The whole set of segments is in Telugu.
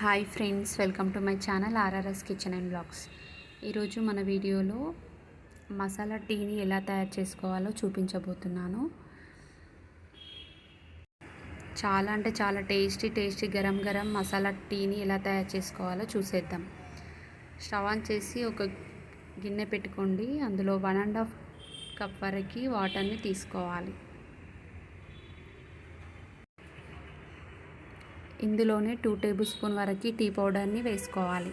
Hi friends welcome to my channel RRS kitchen and blogs. ఈరోజు మన వీడియోలో మసాలా టీని ఎలా తయారు చేసుకోవాలో చూపించబోతున్నాను. చాలా అంటే చాలా టేస్టీ టేస్టీ గరం గరం మసాలా టీని ఎలా తయారు చేసుకోవాలో చూసేద్దాం. స్టవ్ ఆన్ చేసి ఒక గిన్నె పెట్టుకోండి. అందులో వన్ అండ్ హాఫ్ కప్ వరకు వాటర్ని తీసుకోవాలి. ఇందులోనే టూ టేబుల్ స్పూన్ వరకు టీ పౌడర్ని వేసుకోవాలి.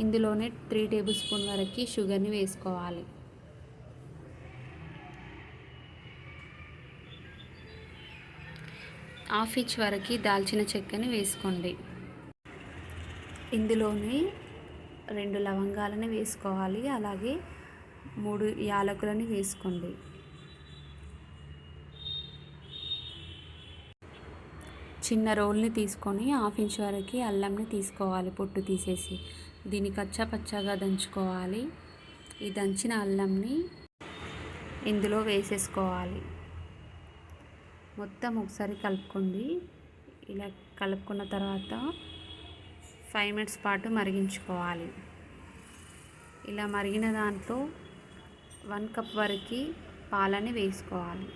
ఇందులోనే త్రీ టేబుల్ స్పూన్ వరకు షుగర్ని వేసుకోవాలి. హాఫ్ ఇంచ్ వరకు దాల్చిన చెక్కని వేసుకోండి. ఇందులోనే రెండు లవంగాలని వేసుకోవాలి. అలాగే మూడు యాలకులని వేసుకోండి. చిన్న రోల్ని తీసుకొని హాఫ్ ఇంచ్ వరకు అల్లంని తీసుకోవాలి పొట్టు తీసేసి. దీన్ని కచ్చా పచ్చగా దంచుకోవాలి. ఈ దంచిన అల్లంని ఇందులో వేసేసుకోవాలి. మొత్తం ఒకసారి కలుపుకోండి. ఇలా కలుపుకున్న తర్వాత ఫైవ్ మినిట్స్ పాటు మరిగించుకోవాలి. ఇలా మరిగిన దాంట్లో వన్ కప్ వరకు పాలని వేసుకోవాలి.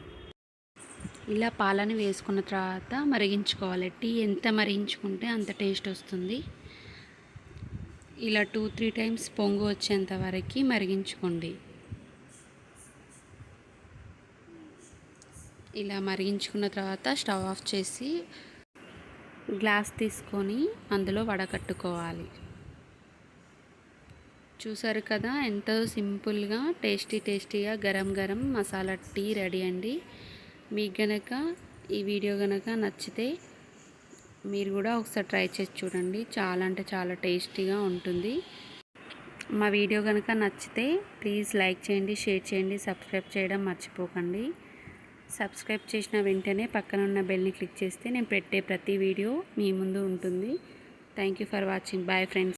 ఇలా పాలని వేసుకున్న తర్వాత మరిగించుకోవాలి. టీ ఎంత మరిగించుకుంటే అంత టేస్ట్ వస్తుంది. ఇలా టూ త్రీ టైమ్స్ పొంగు వచ్చేంత వరకు మరిగించుకోండి. ఇలా మరిగించుకున్న తర్వాత స్టవ్ ఆఫ్ చేసి గ్లాస్ తీసుకొని అందులో వడకట్టుకోవాలి. చూసారు కదా ఎంతో సింపుల్గా టేస్టీ టేస్టీగా గరం గరం మసాలా టీ రెడీ అండి. మీకు గనక ఈ వీడియో గనక నచ్చితే మీరు కూడా ఒకసారి ట్రై చేసి చూడండి. చాలా అంటే చాలా టేస్టీగా ఉంటుంది. మా వీడియో కనుక నచ్చితే ప్లీజ్ లైక్ చేయండి షేర్ చేయండి సబ్స్క్రైబ్ చేయడం మర్చిపోకండి. సబ్స్క్రైబ్ చేసిన వెంటనే పక్కన ఉన్న బెల్ని క్లిక్ చేస్తే నేను పెట్టే ప్రతి వీడియో మీ ముందు ఉంటుంది. Thank you for watching. Bye friends.